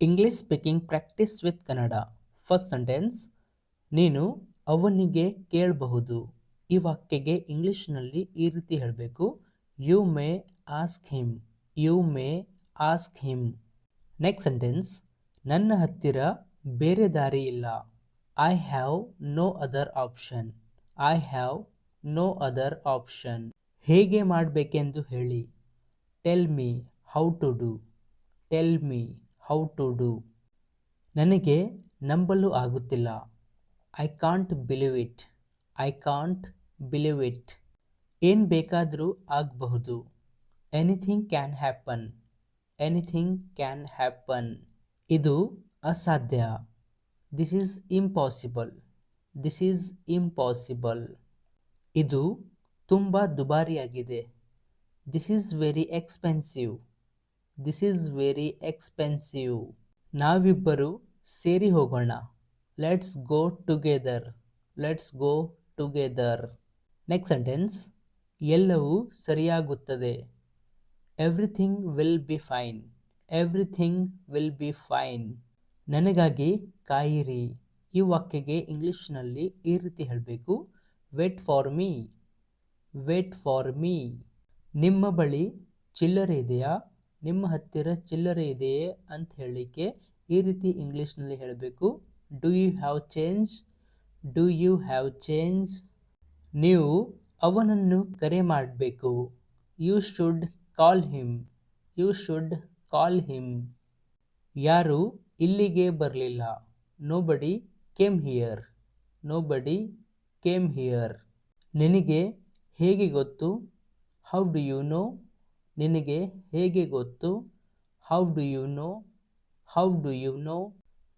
English speaking practice with Kannada first sentence ನೀನು ಅವನಿಗೆ ಕೇಳಬಹುದು. ಈ ವಾಕ್ಯಗೆ ಇಂಗ್ಲೀಷ್ನಲ್ಲಿ ಈ ರೀತಿ ಹೇಳಬೇಕು. You may ask him you may ask him next sentence ನನ್ನ ಹತ್ತಿರ ಬೇರೆ ದಾರಿ ಇಲ್ಲ. I have no other option I have no other option ಹೇಗೆ ಮಾಡಬೇಕೆಂದು ಹೇಳಿ. Tell me how to do tell me how to do. ನನಗೆ ನಂಬಲು ಆಗುತ್ತಿಲ್ಲ. I can't believe it. I can't believe it. ಏನು ಬೇಕಾದರೂ ಆಗಬಹುದು. Anything can happen. Anything can happen. ಇದು ಅಸಾಧ್ಯ. This is impossible. This is impossible. ಇದು ತುಂಬ ದುಬಾರಿಯಾಗಿದೆ. This is very expensive. This is very expensive ನಾವಿಬ್ಬರು ಸೇರಿ ಹೋಗೋಣ. Let's go together let's go together next sentence ಎಲ್ಲವೂ ಸರಿಯಾಗುತ್ತದೆ. Everything will be fine everything will be fine ನನಗಾಗಿ ಕಾಯಿರಿ. ಈ ವಾಕ್ಯಗೆ ಇಂಗ್ಲೀಷ್ನಲ್ಲಿ ಈ ರೀತಿ ಹೇಳಬೇಕು. Wait for me wait for me ನಿಮ್ಮ ಬಳಿ ಚಿಲ್ಲರೆ ಇದೆಯಾ? ನಿಮ್ಮ ಹತ್ತಿರ ಚಿಲ್ಲರೆ ಇದೆಯೇ ಅಂತ ಹೇಳಲಿಕ್ಕೆ ಈ ರೀತಿ ಇಂಗ್ಲೀಷ್ನಲ್ಲಿ ಹೇಳಬೇಕು. Do you have change do you have change ನೀವು ಅವನನ್ನು ಕರೆ ಮಾಡಬೇಕು. You should call him you should call him ಯಾರು ಇಲ್ಲಿಗೆ ಬರಲಿಲ್ಲ. Nobody came here nobody came here ನಿನಗೆ ಹೇಗೆ ಗೊತ್ತು? ಹೌ ಡು ಯು ನೋ ನಿನಗೆ ಹೇಗೆ ಗೊತ್ತು? How do you know how do you know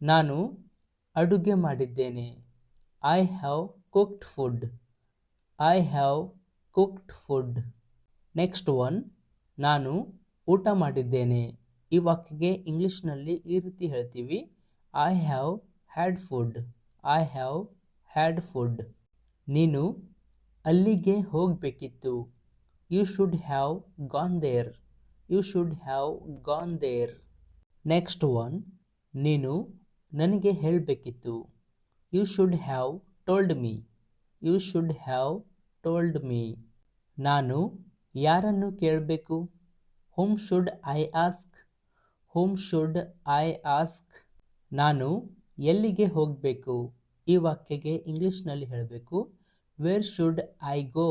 ನಾನು ಅಡುಗೆ ಮಾಡಿದ್ದೇನೆ. I have cooked food I have cooked food next one ನಾನು ಊಟ ಮಾಡಿದ್ದೇನೆ. ಈ ವಾಕ್ಯಗೆ ಇಂಗ್ಲೀಷ್ನಲ್ಲಿ ಈ ರೀತಿ ಹೇಳ್ತೀವಿ. I have had food I have had food ನೀನು ಅಲ್ಲಿಗೆ ಹೋಗಬೇಕಿತ್ತು. You should have gone there you should have gone there next one ನೀನು ನನಗೆ ಹೇಳಬೇಕಿತ್ತು. You should have told me you should have told me ನಾನು ಯಾರನ್ನು ಕೇಳಬೇಕು? Whom should I ask whom should I ask ನಾನು ಎಲ್ಲಿಗೆ ಹೋಗಬೇಕು? ಈ ವಾಕ್ಯಗೆ ಇಂಗ್ಲೀಷ್ನಲ್ಲಿ ಹೇಳಬೇಕು where should I go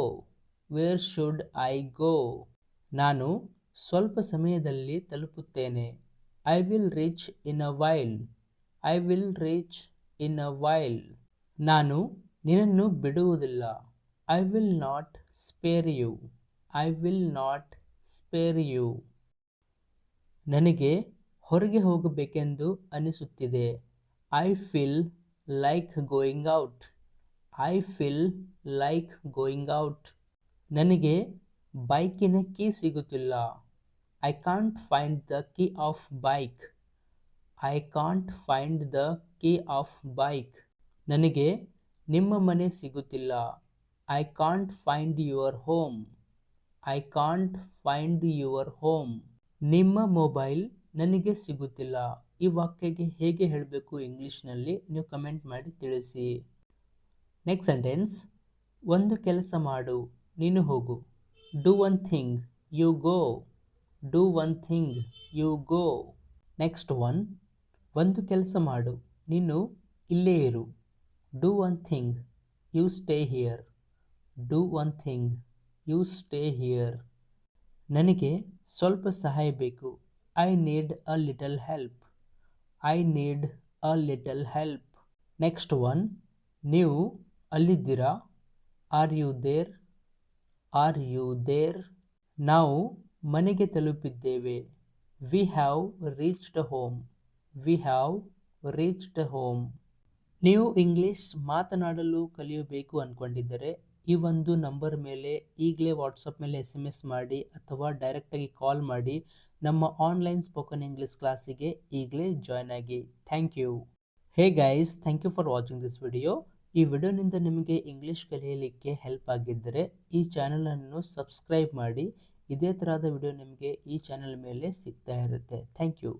where should I go ನಾನು ಸ್ವಲ್ಪ ಸಮಯದಲ್ಲಿ ತಲುಪುತ್ತೇನೆ. I will reach in a while I will reach in a while ನಾನು ನಿನ್ನನ್ನು ಬಿಡುವುದಿಲ್ಲ. I will not spare you I will not spare you ನನಗೆ ಹೊರಗೆ ಹೋಗಬೇಕೆಂದು ಅನಿಸುತ್ತಿದೆ. I feel like going out I feel like going out ನನಗೆ ಬೈಕಿನ key ಸಿಗುತ್ತಿಲ್ಲ. I can't find the key of bike I can't find the key of bike ನನಗೆ ನಿಮ್ಮ ಮನೆ ಸಿಗುತ್ತಿಲ್ಲ. I can't find your home I can't find your home ನಿಮ್ಮ mobile ನನಗೆ ಸಿಗುತ್ತಿಲ್ಲ. ಈ ವಾಕ್ಯಕ್ಕೆ ಹೇಗೆ ಹೇಳಬೇಕು ಇಂಗ್ಲೀಷ್ನಲ್ಲಿ ನೀವು ಕಮೆಂಟ್ ಮಾಡಿ ತಿಳಿಸಿ. ನೆಕ್ಸ್ಟ್ ಸೆಂಟೆನ್ಸ್ ಒಂದು ಕೆಲಸ ಮಾಡು. ನೀನು ಹೋಗು. Do one thing you go do one thing you go next one ಒಂದು ಕೆಲಸ ಮಾಡು, ನೀನು ಇಲ್ಲೇ ಇರು. Do one thing you stay here do one thing you stay here ನನಗೆ ಸ್ವಲ್ಪ ಸಹಾಯ ಬೇಕು. I need a little help I need a little help next one ನೀವು ಅಲ್ಲಿದ್ದೀರಾ? Are you there are you there ನಾವು ಮನೆಗೆ ತಲುಪಿದ್ದೇವೆ. We have reached home we have reached home ನೀವು English ಮಾತನಾಡಲು ಕಲಿಯಬೇಕು ಅಂದ್ಕೊಂಡಿದ್ದರೆ ಈ ಒಂದು ನಂಬರ್ ಮೇಲೆ ಈಗಲೇ ವಾಟ್ಸಪ್ ಮೇಲೆ ಎಸ್ ಎಂ ಎಸ್ ಮಾಡಿ ಅಥವಾ ಡೈರೆಕ್ಟಾಗಿ ಕಾಲ್ ಮಾಡಿ ನಮ್ಮ ಆನ್ಲೈನ್ ಸ್ಪೋಕನ್ ಇಂಗ್ಲೀಷ್ ಕ್ಲಾಸಿಗೆ ಈಗಲೇ ಜಾಯ್ನ್ ಆಗಿ. Thank you hey guys thank you for watching this video ಈ ವಿಡಿಯೋನಿಂದ ನಿಮಗೆ ಇಂಗ್ಲೀಷ್ ಕಲಿಯಲಿಕ್ಕೆ ಹೆಲ್ಪ್ ಆಗಿದ್ದರೆ ಈ ಚಾನಲನ್ನು ಸಬ್ಸ್ಕ್ರೈಬ್ ಮಾಡಿ. ಇದೇ ಥರದ ವಿಡಿಯೋ ನಿಮಗೆ ಈ ಚಾನಲ್ ಮೇಲೆ ಸಿಗ್ತಾ ಇರುತ್ತೆ. Thank you